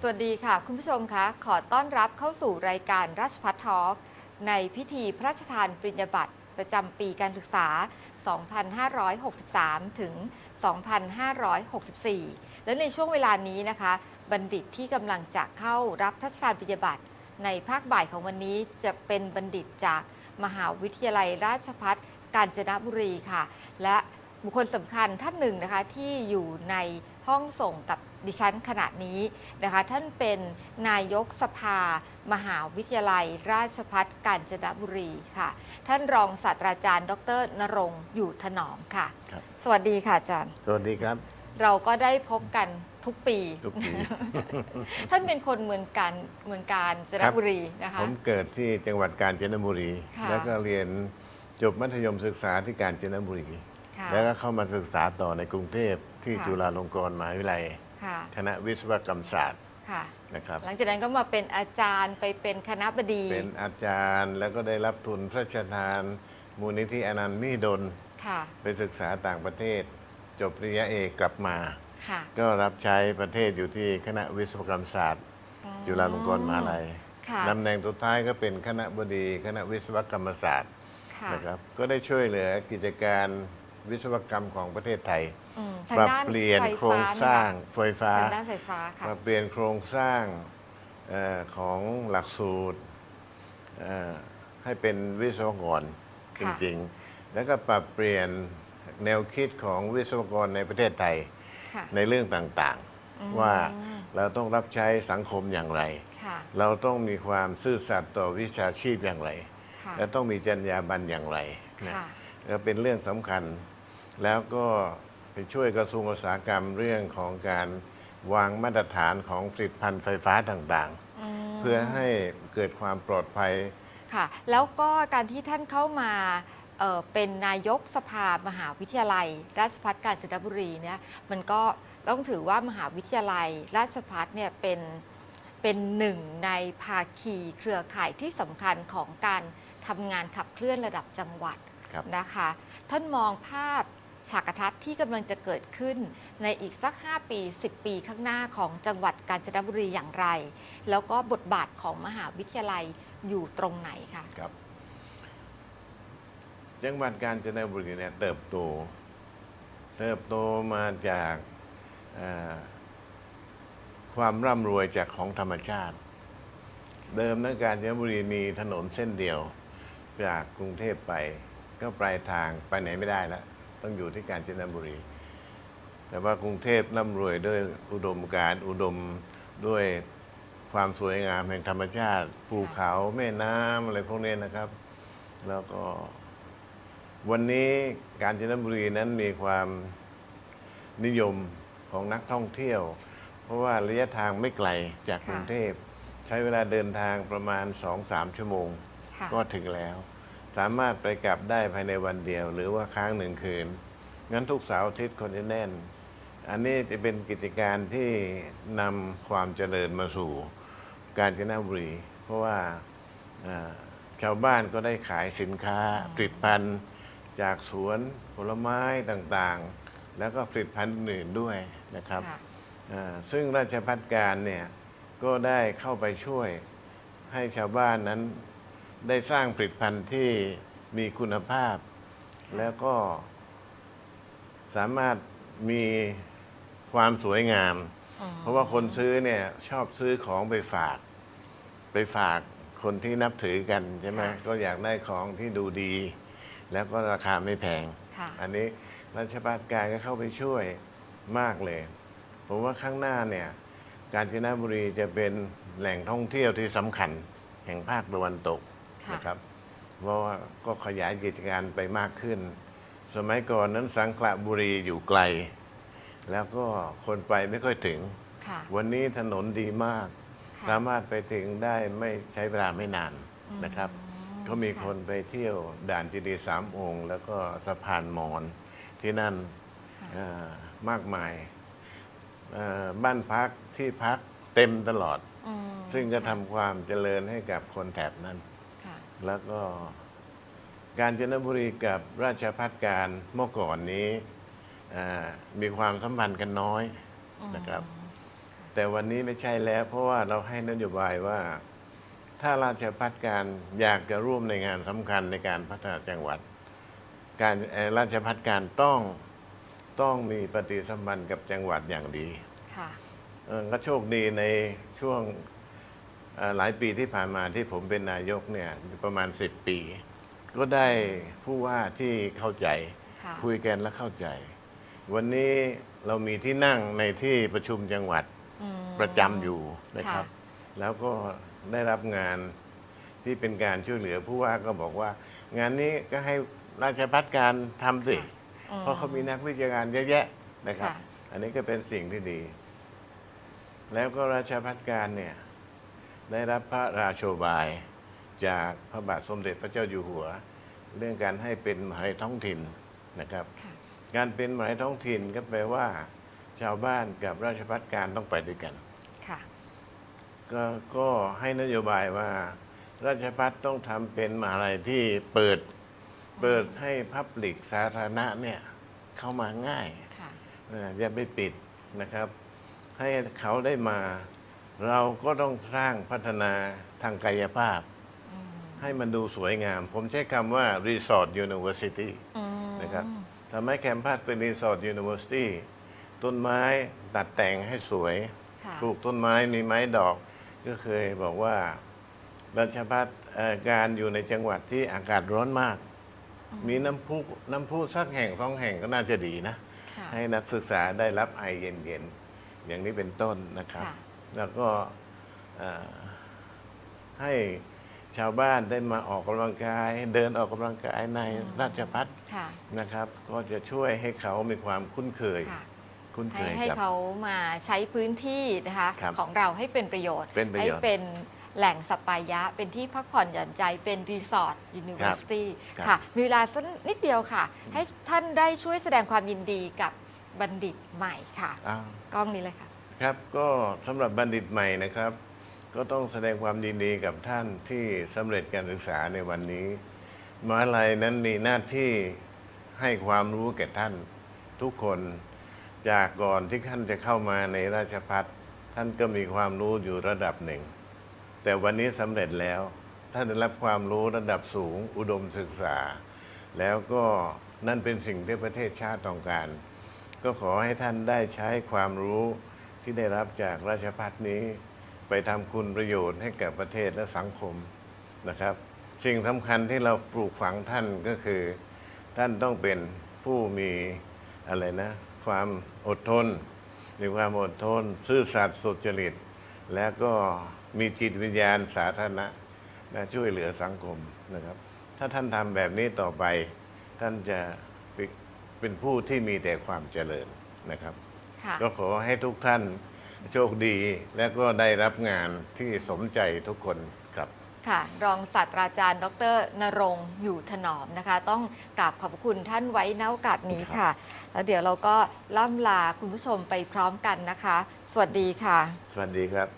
สวัสดีค่ะ คุณผู้ชมคะ ขอต้อนรับเข้าสู่รายการราชพัฒทอล์กในพิธีพระราชทานปริญญาบัตรประจำปีการศึกษา 2563 ถึง 2564 และในช่วงเวลานี้นะคะ บัณฑิตที่กำลังจะเข้ารับพระราชทานปริญญาบัตรในภาคบ่ายของวันนี้จะเป็นบัณฑิตจากมหาวิทยาลัยราชพัฒกาญจนบุรีค่ะ และบุคคลสำคัญท่านหนึ่งนะคะที่อยู่ใน ห้องส่งกับดิฉันขณะนี้นะคะท่านเป็นนายกสภา มหาวิทยาลัย ราชพัฒกาญจนบุรีค่ะ ท่านรองศาสตราจารย์ ดรนรงค์อยู่ถนอมค่ะ ครับ สวัสดีค่ะอาจารย์ สวัสดีครับ เราก็ได้พบกันทุกปี ทุกปี ท่านเป็นคนเมืองการเมืองการจนบุรีนะคะ ผมเกิดที่จังหวัดกาญจนบุรี ค่ะ แล้วก็เรียนจบมัธยมศึกษาที่กาญจนบุรี ค่ะ แล้วก็เข้ามาศึกษาต่อในกรุงเทพ ที่ค่ะ จุฬาลงกรณ์มหาวิทยาลัย ค่ะคณะวิศวกรรมศาสตร์ค่ะ นะครับ หลังจากนั้นก็มาเป็นอาจารย์ไปเป็นคณะบดีเป็นอาจารย์แล้วก็ได้รับทุนพระราชทาน มูลนิธิอนันต์มิดล ค่ะไปศึกษาต่างประเทศ จบปริญญาเอกกลับมา ค่ะก็รับใช้ประเทศอยู่ที่คณะวิศวกรรมศาสตร์จุฬาลงกรณ์มหาวิทยาลัยค่ะ ตำแหน่งสุดท้ายก็เป็นคณะบดี คณะวิศวกรรมศาสตร์ค่ะนะครับ ก็ได้ช่วยเหลือกิจการ วิศวกรรมของประเทศไทยอืมปรับทางด้านเปลี่ยนไฟโครงฟ้สร้างไฟฟ้า ทางด้านไฟฟ้าค่ะปรับเปลี่ยนโครงสร้างเออของหลักสูตรเอ่อให้เป็นวิศวกรจค่ะ ริงๆ แล้วก็ปรับเปลี่ยนแนวคิดของวิศวกรในประเทศไทยค่ะ ในเรื่องต่างๆ ว่าเราต้องรับใช้สังคมอย่างไร ค่ะ เราต้องมีความซื่อสัตย์ต่อวิชาชีพอย่างไร ค่ะ และต้องมีจรรยาบรรณอย่างไรนะค่ะ แล้วเป็นเรื่องสำคัญ แล้วก็ไปช่วยกระทรวงอุตสาหกรรมเรื่องของการวางมาตรฐานของผลิตภัณฑ์ไฟฟ้าต่างๆ เพื่อให้เกิดความปลอดภัยค่ะ แล้วก็การที่ท่านเข้ามาเอ่อเป็นนายกสภามหาวิทยาลัย ราชภัฏกาญจนบุรีเนี่ยมันก็ต้องถือว่ามหาวิทยาลัย ราชภัฏเนี่ยเป็นเป็นหนึ่งในภาคีเครือข่ายที่สำคัญของการทำงานขับเคลื่อนระดับจังหวัดครับนะคะ ท่านมองภาพ ฉากทัศน์ที่กำลังจะเกิดขึ้น ในอีกสัก 5 ปี 10 ปีข้างหน้าของจังหวัดกาญจนบุรีอย่างไร แล้วก็บทบาทของมหาวิทยาลัยอยู่ตรงไหนคะครับ จังหวัดกาญจนบุรีเนี่ยเติบโต เติบโตมาจากความร่ำรวยจากของธรรมชาติ เดิมนะกาญจนบุรีมีถนนเส้นเดียว จากกรุงเทพไป ก็ปลายทางไปไหนไม่ได้แล้ว ต้องอยู่ที่กาญจนบุรี แต่ว่ากรุงเทพร่ำรวยด้วยอุดมการณ์อุดมด้วยความสวยงามแห่งธรรมชาติ ภูเขาแม่น้ำอะไรพวกนี้นะครับ แล้วก็วันนี้กาญจนบุรีนั้นมีความนิยมของนักท่องเที่ยว เพราะว่าระยะทางไม่ไกลจากกรุงเทพ ใช้เวลาเดินทางประมาณ 2-3 ชั่วโมงค่ะก็ถึงแล้ว สามารถไปกลับได้ภายในวันเดียว หรือว่าค้างหนึ่งคืน งั้นทุกเสาร์อาทิตย์คนจะแน่น อันนี้จะเป็นกิจการที่นำความเจริญมาสู่กาญจนบุรี เพราะว่าอ่าชาวบ้านก็ได้ขายสินค้าผลิตภัณฑ์จากสวนผลไม้ต่างๆ แล้วก็ผลิตภัณฑ์อื่นด้วยนะครับค่ะอ่าซึ่งราชพัฒการเนี่ยก็ได้เข้าไปช่วยให้ชาวบ้านนั้น ได้สร้างผลิตภัณฑ์ที่มีคุณภาพ แล้วก็สามารถมีความสวยงาม เพราะว่าคนซื้อเนี่ยชอบซื้อของไปฝาก ไปฝากคนที่นับถือกันใช่ไหมค่ะก็อยากได้ของที่ดูดี แล้วก็ราคาไม่แพงค่ะอันนี้ราชบัตการก็เข้าไปช่วยมากเลย ผมว่าข้างหน้าเนี่ยกาญจนบุรีจะเป็นแหล่งท่องเที่ยวที่สำคัญแห่งภาคตะวันตก ค่ะ นะครับเพราะว่าก็ขยายกิจการไปมากขึ้น สมัยก่อนนั้นสังขละบุรีอยู่ไกล แล้วก็คนไปไม่ค่อยถึง ค่ะ วันนี้ถนนดีมาก ค่ะสามารถไปถึงได้ไม่ใช้เวลาไม่นานนะครับก็มีค่ะคนไปเที่ยวด่านจิดีย์สามองค์ แล้วก็สะพานมอนที่นั่นค่ะ เอ่อมากมายเอ่อบ้านพักที่พักเต็มตลอด อืมซึ่งก็ทำความเจริญให้กับคนแถบนั้นค่ะ แล้วก็กาญจนบุรีกับราชพัฒการเมื่อก่อนนี้เอ่อมีความสัมพันธ์กันน้อยนะครับ แต่วันนี้ไม่ใช่แล้ว เพราะว่าเราให้นโยบายว่า ถ้าราชพัฒการอยากจะร่วมในงานสำคัญในการพัฒนาจังหวัด การเอ่อราชพัฒการต้องต้องมีปฏิสัมพันธ์กับจังหวัดอย่างดีค่ะเอ่อก็โชคดีในช่วงเอ่อ หลายปีที่ผ่านมาที่ผมเป็นนายกเนี่ยประมาณ 10 ปี ก็ได้ผู้ว่าที่เข้าใจค่ะคุยกันและเข้าใจ วันนี้เรามีที่นั่งในที่ประชุมจังหวัดอืมประจำอยู่นะครับค่ะแล้วก็ได้รับงานที่เป็นการช่วยเหลือผู้ว่าก็บอกว่า งานนี้ก็ให้ราชพัฒการทำสิอืมเพราะเขามีนักวิชาการเยอะแยะนะครับค่ะอันนี้ก็เป็นสิ่งที่ดี แล้วก็ราชพัฒการเนี่ย ได้รับพระราโชบาย จากพระบาทสมเด็จพระเจ้าอยู่หัว เรื่องการให้เป็นมหาลัยท้องถิ่นนะครับค่ะการเป็นมหาลัยท้องถิ่นก็แปลว่า ชาวบ้านกับราชพัฒการต้องไปด้วยกันค่ะก็ก็ให้นโยบายว่า ราชพัฒต้องทำเป็นมหาลัยที่เปิดเปิดให้พับลิกสาธารณะเนี่ยเข้ามาง่ายค่ะเอ่ออย่าไปปิดนะครับ ให้เขาได้มา เราก็ต้องสร้างพัฒนาทางกายภาพอืมให้มันดูสวยงาม ผมใช้คำว่า Resort University อืมนะครับทำให้แคมปัสเป็น Resort University ต้นไม้ตัดแต่งให้สวยค่ะปลูกต้นไม้มีไม้ดอก ก็เคยบอกว่าราชพัฒเอ่อการอยู่ในจังหวัดที่อากาศร้อนมาก มีน้ำพุน้ำพุสักแห่งสองแห่งก็น่าจะดีนะค่ะให้นักศึกษาได้รับไอเย็นๆ อย่างนี้เป็นต้นนะครับค่ะ แล้วก็เอ่อให้ชาวบ้านได้มาออกกำลังกาย เดินออกกำลังกายในราชพัฒค่ะนะครับ ก็จะช่วยให้เขามีความคุ้นเคย ค่ะ คุ้นเคให้ยให้กับ เขามาใช้พื้นที่นะคะครับของเราให้เป็นประโยชน์ เป็นประให้โยชน์เป็นแหล่งสปายะ เป็นที่พักผ่อนหย่อนใจ เป็นรีสอร์ทยูนิเวอร์ซิตี้ครับ ค่ะ มีเวลาสักนิดเดียวค่ะ ให้ท่านได้ช่วยแสดงความยินดีกับบัณฑิตใหม่ค่ะ อ้าวกล้องนี้เลยค่ะ ครับก็สำหรับบัณฑิตใหม่นะครับ ก็ต้องแสดงความยินดีกับท่านที่สำเร็จการศึกษาในวันนี้มหาลัยนั้นมีหน้าที่ให้ความรู้แก่ท่านทุกคนจากก่อนที่ท่านจะเข้ามาในราชพัฒท่านก็มีความรู้อยู่ระดับหนึ่ง แต่วันนี้สำเร็จแล้ว ท่านได้รับความรู้ระดับสูงอุดมศึกษา แล้วก็นั่นเป็นสิ่งที่ประเทศชาติต้องการ ก็ขอให้ท่านได้ใช้ความรู้ ที่ได้รับจากราชพัฒนี้ ไปทำคุณประโยชน์ให้กับประเทศและสังคมนะครับ สิ่งสำคัญที่เราปลูกฝังท่านก็คือ ท่านต้องเป็นผู้มีอะไรนะ ความอดทน มีความอดทน ซื่อสัตย์สุจริต และก็มีจิตวิญญาณสาธารณะนะช่วยเหลือสังคมนะครับ ถ้าท่านทำแบบนี้ต่อไป ท่านจะเป็นผู้ที่มีแต่ความเจริญนะครับ ค่ะ ก็ขอให้ทุกท่านโชคดีและก็ได้รับงานที่สมใจทุกคนครับ ค่ะ รองศาสตราจารย์ ดรนรงค์อยู่ถนอมนะคะ ต้องกราบขอบพระคุณท่านไว้ณโอกาสนี้ค่ะ แล้วเดี๋ยวเราก็ล่ำลาคุณผู้ชมไปพร้อมกันนะคะ สวัสดีค่ะ สวัสดีครับ